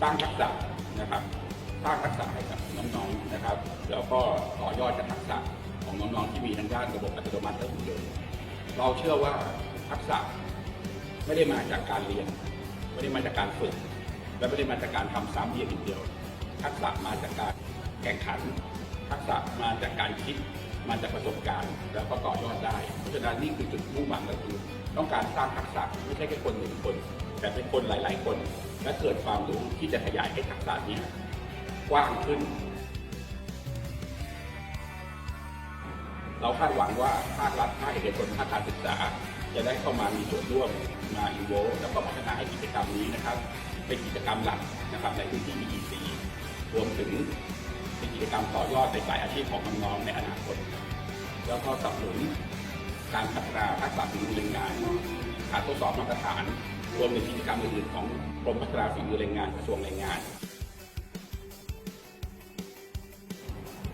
สร้างทักษะนะครับสร้างทักษะให้กับน้องๆนะครับ แล้วก็ต่อยอดจากทักษะของน้องๆที่มีทางด้านระบบอัตโนมัติและหุ่นยนต์เราเชื่อว่าทักษะไม่ได้มาจากการเรียน ไม่ได้มาจากการฝึก และไม่ได้มาจากการทำซ้ำเพียงอย่างเดียว ทักษะมาจากการแข่งขัน ทักษะมาจากการคิดมาจากประสบการณ์ แล้วก็ต่อยอดได้ เพราะฉะนั้นนี่คือจุดมุ่งหวังก็คือ ต้องการสร้างทักษะไม่ใช่แค่คนหนึ่งคน แต่เป็นคนหลาย ๆ คน และเกิดความรู้ที่จะขยายให้ทักษะนี้กว้างขึ้น เราคาดหวังว่าภาครัฐภาคเอกชนภาคการศึกษา จะได้เข้ามามีส่วนร่วมมาอินโวแล้วก็พัฒนาให้กิจกรรมนี้นะครับ เป็นกิจกรรมหลักนะครับในพื้นที่ EEC รวมถึงเป็นกิจกรรมต่อยอดในสายอาชีพของน้องๆในอนาคต แล้วก็สนับสนุนการพัฒนาทักษะฝีมือแรงงาน การทดสอบมาตรฐาน รวมถึงกิจกรรมอื่นๆของกรมพัฒนาฝีมือแรงงานกระทรวงแรงงาน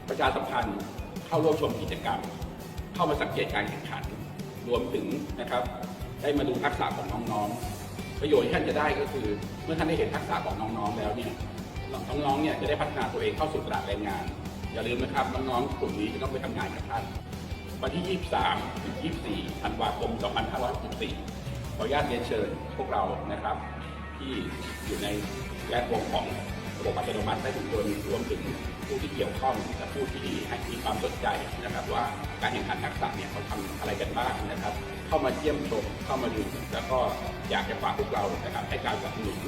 ประชาสัมพันธ์เข้าร่วมชมกิจกรรม เข้ามาสังเกตการแข่งขัน รวมถึงนะครับ ได้มาดูทักษะของน้องๆ ประโยชน์ที่ท่านจะได้ก็คือ เมื่อท่านได้เห็นทักษะของน้องๆแล้วเนี่ยน้องๆเนี่ยจะได้พัฒนาตัวเองเข้าสู่ตลาดแรงงาน อย่าลืมนะครับน้องๆกลุ่มนี้จะต้องไปทำงานกับท่านวันที่ 23 ถึง 24 ธันวาคม 2564 ขออนุญาตเรียนเชิญพวกเรานะครับ ที่อยู่ในแวดวงของระบบอัตโนมัติและหุ่นยนรวมถึงผู้ที่เกี่ยวข้องและผู้ที่ให้มีความสนใจนะครับ ว่าการแข่งขันทักษะเนี่ยเขาทำอะไรกันบ้างนะครับ เข้ามาเยี่ยมชมเข้ามาดูแล้วก็อยากจะฝากพวกเรานะครับให้การสนับสนุน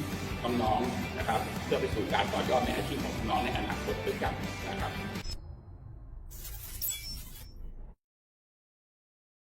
น้องๆนะครับ เพื่อไปสู่การต่อยอดในอาชีพของน้องในอนาคตด้วยกันนะครับ